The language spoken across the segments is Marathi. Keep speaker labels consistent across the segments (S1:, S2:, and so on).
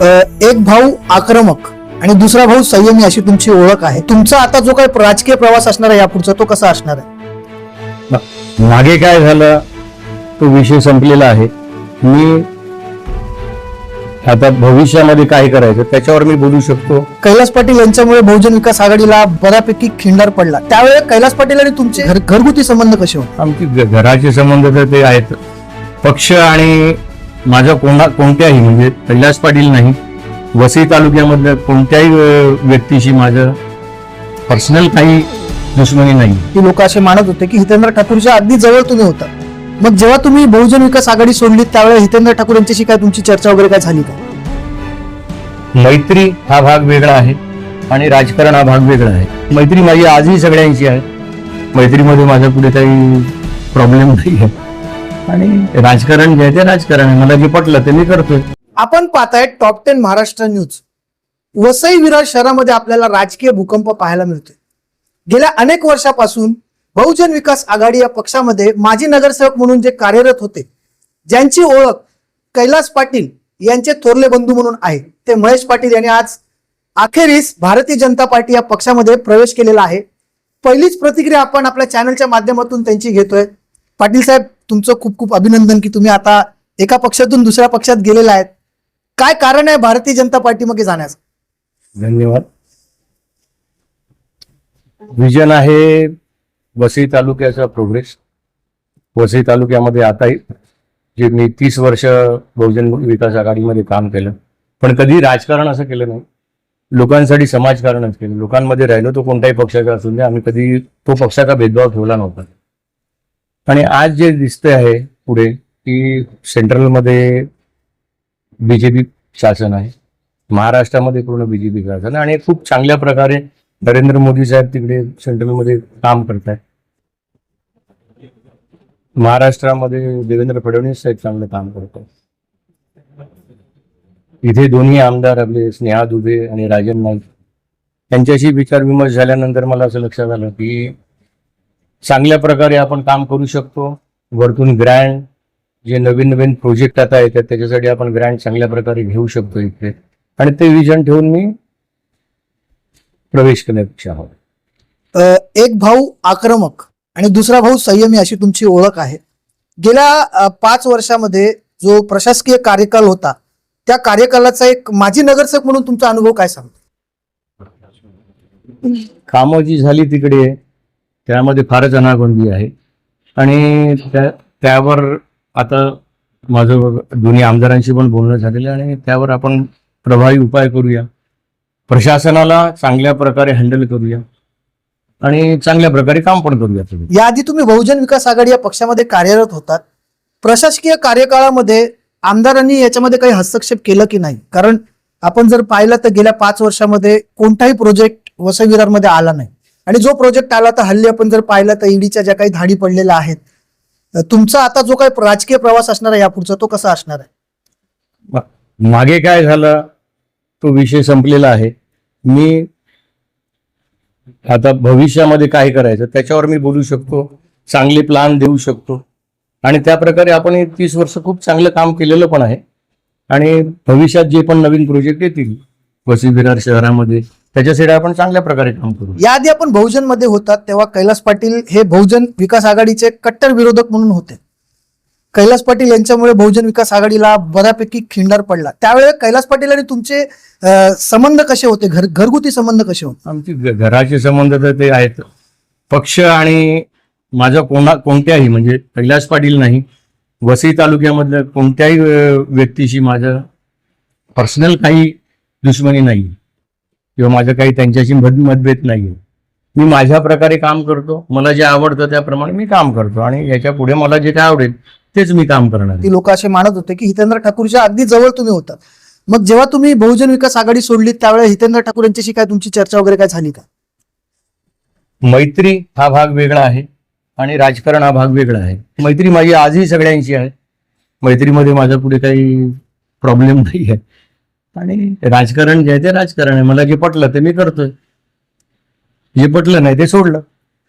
S1: एक भाऊ आक्रमक आणि दुसरा भाऊ संयमी अशी तुमची ओळख आहे. तुमचा आता जो काही राजकीय प्रवास असणार आहे यापुढचा तो कसा असणार आहे?
S2: मागे काय झालं तो विषय संपलेला आहे. मी आता भविष्यामध्ये काय करायचं त्याच्यावर मी बोलू शकतो.
S1: कैलास पाटील यांच्यामुळे बहुजन विकास आघाडीला बऱ्यापैकी खिंडार पडला. त्यावेळेस कैलास पाटील आणि तुमचे घर- घरगुती संबंध कसे होते?
S2: आमची घराचे संबंध तर ते आहेत. पक्ष आणि माझा कोणा कोणत्याही म्हणजे कैलास पाटील नाही वसई तालुक्यामधल्या कोणत्याही व्यक्तीशी माझं पर्सनल काही दुश्मनी नाही.
S1: की लोक असे मानत होते की हितेंद्र ठाकूरच्या अगदी जवळ तुम्ही होता. मग जेव्हा तुम्ही बहुजन विकास आघाडी सोडली त्यावेळेस हितेंद्र ठाकूर यांच्याशी काय तुमची चर्चा वगैरे काय झाली का?
S2: मैत्री हा भाग वेगळा आहे आणि राजकारण हा भाग वेगळा आहे. मैत्री माझी आजही सगळ्यांची आहे. मैत्रीमध्ये माझा कुठे काही प्रॉब्लेम नाही आहे आणि राजकारण जे ते राजकारण आहे. मला जे पटलं ते मी करतोय.
S1: आपण पाहताय top ten Maharashtra news Vasai Virar शहरामध्ये आपल्याला राजकीय भूकंप पाहायला मिळतोय. गेल्या अनेक वर्षापासून बहुजन विकास आघाडी या पक्षामध्ये माजी नगरसेवक म्हणून जे कार्यरत होते ज्यांची ओळख कैलास पाटील यांचे थोरले बंधू म्हणून आहे ते महेश पाटील यांनी आज अखेरीस भारतीय जनता पार्टी या पक्षामध्ये प्रवेश केलेला आहे. पहिलीच प्रतिक्रिया आपण आपल्या चॅनलच्या माध्यमातून त्यांची घेतोय. पाटील साहेब तुमचं खूप खूप अभिनंदन की तुम्ही आता एका पक्षातून दुसऱ्या पक्षात गेलेला आहेत. काय कारण आहे भारतीय जनता पार्टीमध्ये जाण्याचं?
S2: धन्यवाद. विजन आहे वसई तालुक्याचा प्रोग्रेस वसई तालुक्यामध्ये आताही जे मी तीस वर्ष बहुजन विकास आघाडीमध्ये काम केलं. पण कधी राजकारण असं केलं नाही. लोकांसाठी समाजकारणच केलं. लोकांमध्ये राहिलो तो कोणत्याही पक्षाचा असून दे आम्ही कधी तो पक्षाचा भेदभाव ठेवला नव्हता. आणि आज जे दिसतंय आहे पुढे की सेंट्रलमध्ये बीजेपी शासन आहे. महाराष्ट्रामध्ये पूर्ण बीजेपी शासन आहे. आणि खूप चांगल्या प्रकारे नरेंद्र मोदी साहेब तिकडे सेंट्रलमध्ये काम करत आहेत महाराष्ट्रामध्ये देवेंद्र फडणवीस साहेब चांगलं काम करत आहेत इथे दोन्ही आमदार आपले स्नेहा दुबे आणि राजन नाईक यांच्याशी विचारविमर्श झाल्यानंतर मला असं लक्षात आलं की चांगल्या प्रकारे आपण काम करू शकतो. वरतून ग्रँड जे नवीन नवीन प्रोजेक्ट आता येतात त्याच्यासाठी आपण ग्रँड चांगल्या प्रकारे घेऊ शकतो इथे. आणि ते विजन ठेवून मी प्रवेश करण्यापेक्षा हवं.
S1: अ, एक भाऊ आक्रमक आणि दुसरा भाऊ संयमी अशी तुमची ओळख आहे. गेल्या पाच वर्षामध्ये जो प्रशासकीय कार्यकाल होता त्या कार्यकालाचा एक माजी नगरसेवक म्हणून तुमचा अनुभव काय सांगतो?
S2: कामं जी झाली तिकडे त्यामध्ये फारच अनागोंदी आहे. आणि त्या त्यावर आता माझं दोन्ही आमदारांशी पण बोलणं झालेलं आहे आणि त्यावर आपण प्रभावी उपाय करूया. प्रशासनाला चांगल्या प्रकारे हँडल करूया. आणि चांगल्या प्रकारे काम पण करूया
S1: याआधी तुम्ही बहुजन विकास आघाडी या पक्षामध्ये कार्यरत होतात. प्रशासकीय कार्यकाळामध्ये आमदारांनी याच्यामध्ये काही हस्तक्षेप केलं की नाही? कारण आपण जर पाहिलं तर गेल्या पाच वर्षामध्ये कोणताही प्रोजेक्ट वसई विरारमध्ये आला नाही. आणि जो प्रोजेक्ट आला तर हल्ली आपण जर पाहिलं तर ईडीच्या ज्या काही धाडी पडलेल्या आहेत तुमचा आता जो काही राजकीय प्रवास असणार आहे यापुढचा तो कसा असणार आहे?
S2: मागे काय झालं तो विषय संपलेला आहे. मी आता भविष्यामध्ये काय करायचं त्याच्यावर मी बोलू शकतो चांगले प्लान देऊ शकतो. आणि त्या प्रकारे आपण तीस वर्ष खूप चांगलं काम केलेलं पण आहे. आणि भविष्यात जे पण नवीन प्रोजेक्ट येतील वसई विरार शहरामध्ये त्याच्यासाठी आपण चांगल्या प्रकारे काम करू.
S1: याआधी आपण बहुजनमध्ये होतात तेव्हा कैलास पाटील हे बहुजन विकास आघाडीचे कट्टर विरोधक म्हणून होते. कैलास पाटील यांच्यामुळे बहुजन विकास आघाडीला बऱ्यापैकी खिंडार पडला. त्यावेळेस कैलास पाटील आणि तुमचे संबंध कसे होते? घर घरगुती संबंध कसे होते?
S2: आमची घराचे संबंध तर ते आहेत. पक्ष आणि माझा कोणा कोणत्याही म्हणजे कैलास पाटील नाही वसई तालुक्यामधल्या कोणत्याही व्यक्तीशी माझं पर्सनल काही दुश्मनी नाही किंवा माझं काही त्यांच्याशी मत मतभेद नाही मी माझ्या प्रकारे काम करतो मला जे आवडतं त्याप्रमाणे मी काम करतो आणि याच्यापुढे मला जे काय आवडेल तेच मी काम करणार.
S1: ती लोक असे मानत होते की हितेंद्र ठाकूरच्या अगदी जवळ तुम्ही होता. मग जेव्हा तुम्ही बहुजन विकास आघाडी सोडली त्यावेळेस हितेंद्र ठाकूर यांच्याशी काय तुमची चर्चा वगैरे काय झाली का?
S2: मैत्री हा भाग वेगळा आहे आणि राजकारण हा भाग वेगळा आहे. मैत्री माझी आजही सगळ्यांची आहे. मैत्रीमध्ये माझा पुढे काही प्रॉब्लेम नाही आहे आणि राजकारण जे आहे ते राजकारण आहे. मला जे पटलं ते मी करतोय. जे पटलं नाही ते सोडलं.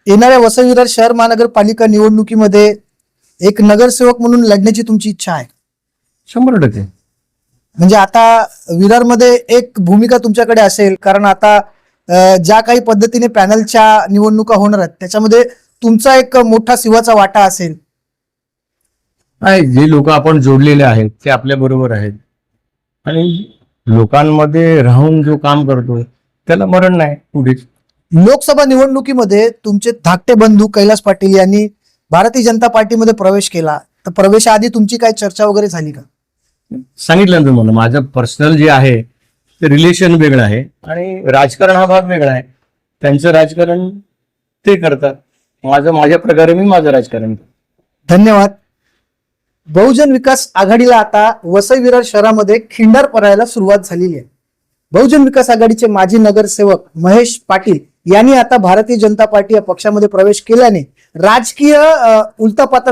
S1: येणाऱ्या वसई विरार शहर महानगरपालिका निवडणुकीमध्ये एक नगरसेवक म्हणून लढण्याची तुमची इच्छा आहे?
S2: शंभर टक्के.
S1: म्हणजे आता विरारमध्ये एक भूमिका तुमच्याकडे असेल. कारण आता ज्या काही पद्धतीने पॅनलच्या निवडणुका होणार आहेत त्याच्यामध्ये तुमचा एक मोठा सिंहाचा वाटा असेल.
S2: नाही जे लोक आपण जोडलेले आहेत ते आपल्या बरोबर आहेत. आणि लोकांमध्ये राहून जो काम करतो त्याला मरण नाही पुढेच.
S1: लोकसभा निवडणुकीमध्ये तुमचे धाकटे बंधू कैलास पाटील यांनी भारतीय जनता पार्टीमध्ये प्रवेश केला. तर प्रवेशाआधी तुमची काय चर्चा वगैरे झाली का?
S2: सांगितलं ना तुम्हाला माझं पर्सनल जे आहे ते रिलेशन वेगळं आहे आणि राजकारण हा भाग वेगळा आहे. त्यांचं राजकारण ते करतात. माझं माझ्या प्रकारे मी माझं राजकारण करतो.
S1: धन्यवाद. बहुजन विकास आघाडीला आता वसई विरार शहरामध्ये खिंडार पडायला सुरुवात झालेली आहे. बहुजन विकास आघाडीचे माजी नगरसेवक महेश पाटील यांनी आता भारतीय जनता पार्टी या पक्षामध्ये प्रवेश केल्याने राजकीय अ,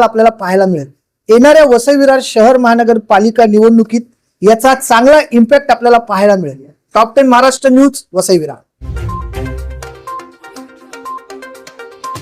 S1: आपल्याला पाहायला मिळेल. येणाऱ्या वसई विरार शहर महानगरपालिका निवडणुकीत याचा चांगला इम्पॅक्ट आपल्याला पाहायला मिळेल. Top ten Maharashtra news Vasai Virar